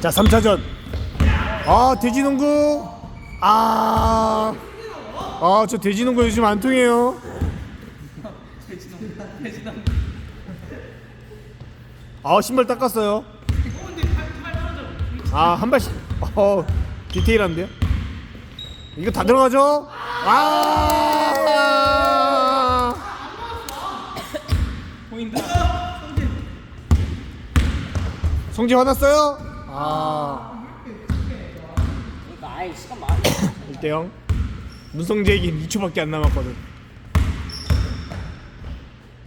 자 3차전. 아 돼지농구. 아아 저 돼지농구 요즘 안 통해요. 아 신발 닦았어요. 아 한 발씩 어 디테일한데요? 이거 다 들어가죠? 아! 성지 화났어요? 아. 그러니까 아예 시간 많아. 1대0 문성재에겐 2초밖에 안 남았거든.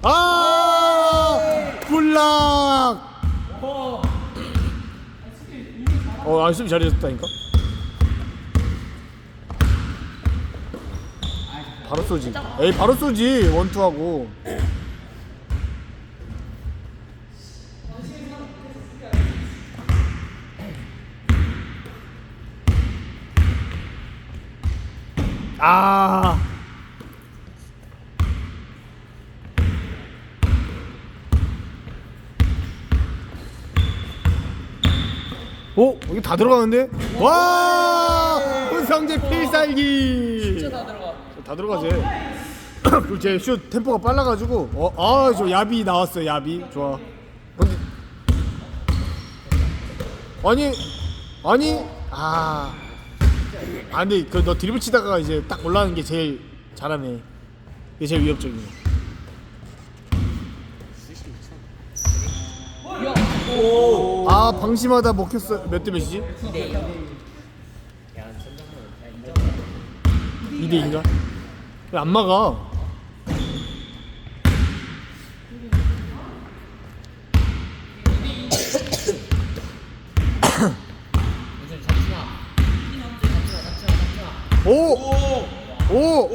아! 굴락! 어 안수비 잘해줬다니까? 바로 쏘지. 에이 바로 쏘지 원투하고 아. 오 이거 다 들어가는데? 와! 은성재 필살기. 진짜 다 들어가. 다. 들어가지. 그리고 제슛 템포가 빨라가지고 어 아 저 야비 나왔어요 야비. 좋아. 근데 아니 아니. 아 아 근데 그 너 드리블 치다가 이제 딱 올라가는 게 제일 잘하네 그게 제일 위협적이네 아 방심하다 먹혔어 몇 대 몇이지? 2대 2인가? 왜 안 막아? 무슨 잠시만. 오! 오!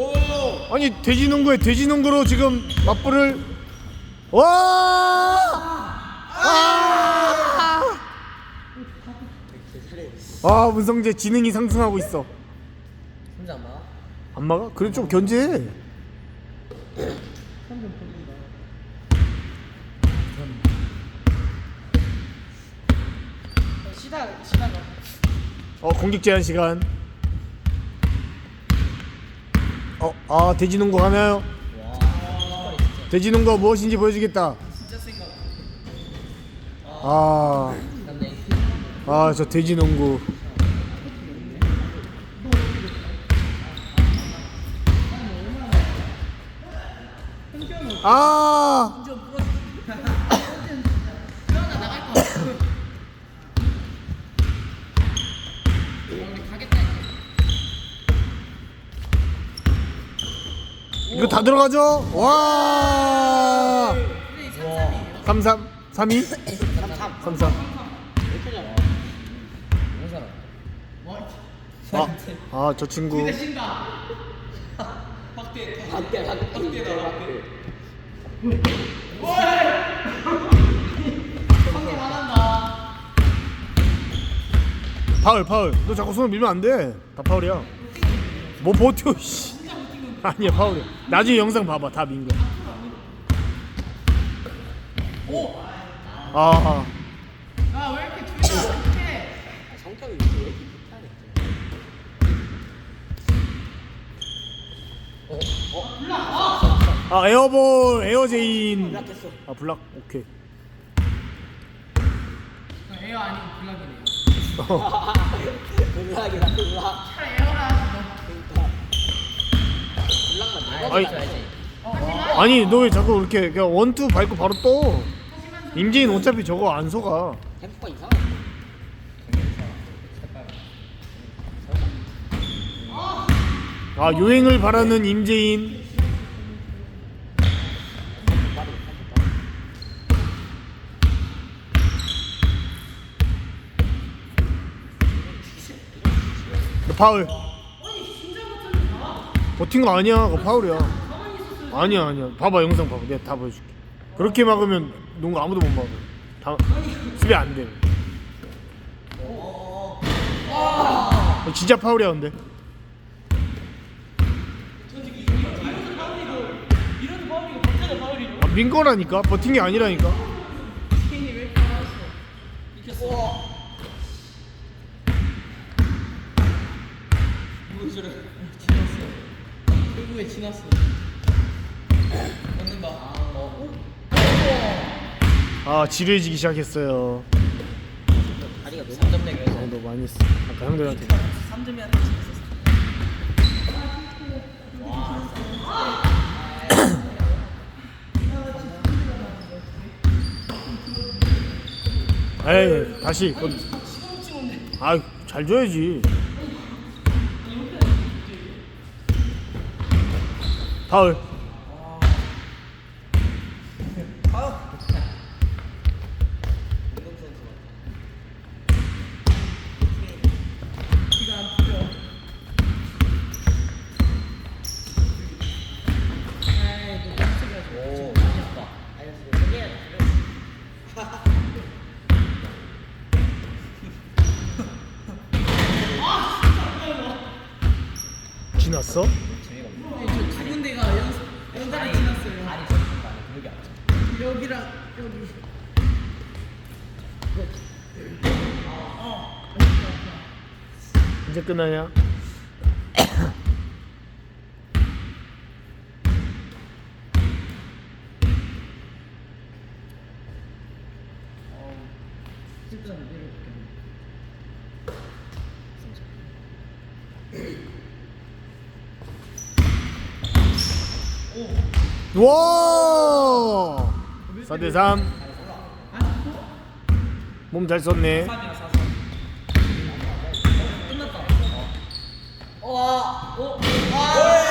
아니 돼지 농구에 돼지 농구로 지금 맞불을 와! 아! 아 문성재 지능이 상승하고 있어 혼자 안 막아? 안 막아? 그래 좀 견제해 시다 시다가. 어 공격 제한 시간 어, 아 돼지농구 가나요? 돼지농구가 무엇인지 보여주겠다. 아, 아, 저 돼지농구. 아, 가겠다. 이거 다 들어가죠? 와, 3 3 3 2 3 3 이런 사람. 아, 아, 저 친구. 파울, 파울. 너 자꾸 손을 밀면 안 돼. 다 파울이야. 뭐 버텨, 씨. 아니야, 파울이야. 나중에 영상 봐봐. 다 민 거야. 아, 성격이 왜 이렇게 급하네. 아 에어볼, 에어제인. 블락했어. 아 블락, 오케이. 에어 아니고 블락이네요. 블락이다 블락 블락만 아니, 아니 너 왜 자꾸 이렇게 그냥 원투 밟고 바로 떠? 임재인 어차피 저거 안 속아. 아 요행을 바라는 임재인. 너 파울. 버틴 거 아니야. 그거 파울이야. 아니야, 아니야. 봐봐, 영상 봐봐. 내가 다 보여줄게. 그렇게 막으면 농구 아무도 못 막아. 다 수비 안 돼. 어, 진짜 파울이야, 근데. 아, 민 거라니까. 버틴 게 아니라니까. 결국에 지났어. 맞는다. 어. 아 지루해지기 시작했어요 다리가 너무 3점 내기에서 어, 너 많이 했어 아까 형들한테 3점이한테 지났어. 에이 다시 아잘 줘야지 파울 지났어? 두 군데가 여기랑 여기. 이제 끝나냐? 내려볼게. 와 4대3 몸 잘 썼네 끝났다. 와 오. 이거 어쩔